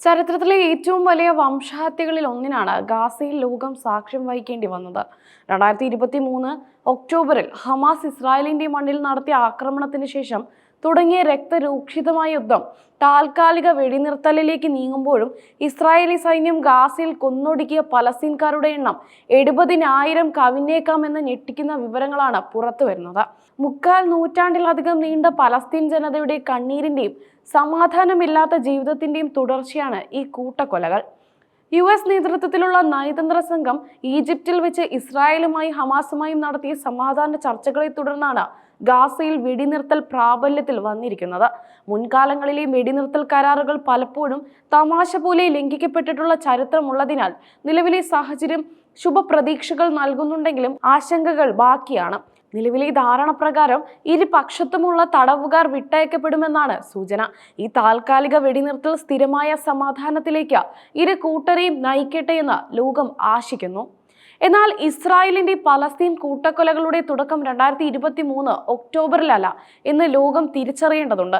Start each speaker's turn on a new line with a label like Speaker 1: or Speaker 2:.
Speaker 1: ചരിത്രത്തിലെ ഏറ്റവും വലിയ വംശഹത്യകളിൽ ഒന്നിനാണ് ഗാസയിൽ ലോകം സാക്ഷ്യം വഹിക്കേണ്ടി വന്നത്. രണ്ടായിരത്തി ഇരുപത്തി മൂന്ന് ഒക്ടോബറിൽ ഹമാസ് ഇസ്രായേലിന്റെ മണ്ണിൽ നടത്തിയ ആക്രമണത്തിന് ശേഷം തുടങ്ങിയ രക്തരൂക്ഷിതമായ യുദ്ധം താൽക്കാലിക വെടിനിർത്തലിലേക്ക് നീങ്ങുമ്പോഴും ഇസ്രായേലി സൈന്യം ഗാസയിൽ കൊന്നൊടുക്കിയ പലസ്തീൻകാരുടെ എണ്ണം എഴുപതിനായിരം കവിഞ്ഞേക്കാമെന്ന് ഞെട്ടിക്കുന്ന വിവരങ്ങളാണ് പുറത്തു വരുന്നത്. മുക്കാൽ നൂറ്റാണ്ടിലധികം നീണ്ട പലസ്തീൻ ജനതയുടെ കണ്ണീരിന്റെയും സമാധാനമില്ലാത്ത ജീവിതത്തിന്റെയും തുടർച്ചയാണ് ഈ കൂട്ടക്കൊലകൾ. യു എസ് നേതൃത്വത്തിലുള്ള നയതന്ത്ര സംഘം ഈജിപ്തിൽ വെച്ച് ഇസ്രായേലുമായി ഹമാസുമായും നടത്തിയ സമാധാന ചർച്ചകളെ തുടർന്നാണ് ഗാസയിൽ വെടിനിർത്തൽ പ്രാബല്യത്തിൽ വന്നിരിക്കുന്നത്. മുൻകാലങ്ങളിലെ വെടിനിർത്തൽ കരാറുകൾ പലപ്പോഴും തമാശ പോലെ ലംഘിക്കപ്പെട്ടിട്ടുള്ള ചരിത്രമുള്ളതിനാൽ നിലവിലെ സാഹചര്യം ശുഭപ്രതീക്ഷകൾ നൽകുന്നുണ്ടെങ്കിലും ആശങ്കകൾ ബാക്കിയാണ്. നിലവിലെ ധാരണ പ്രകാരം ഇരുപക്ഷത്തുമുള്ള തടവുകാർ വിട്ടയക്കപ്പെടുമെന്നാണ് സൂചന. ഈ താൽക്കാലിക വെടിനിർത്തൽ സ്ഥിരമായ സമാധാനത്തിലേക്ക് ഇരു കൂട്ടരെയും നയിക്കട്ടെ എന്ന് ലോകം ആശിക്കുന്നു. എന്നാൽ ഇസ്രായേലിന്റെ പലസ്തീൻ കൂട്ടക്കൊലകളുടെ തുടക്കം രണ്ടായിരത്തി ഇരുപത്തി മൂന്ന് ഒക്ടോബറിലല്ല എന്ന് ലോകം തിരിച്ചറിയേണ്ടതുണ്ട്.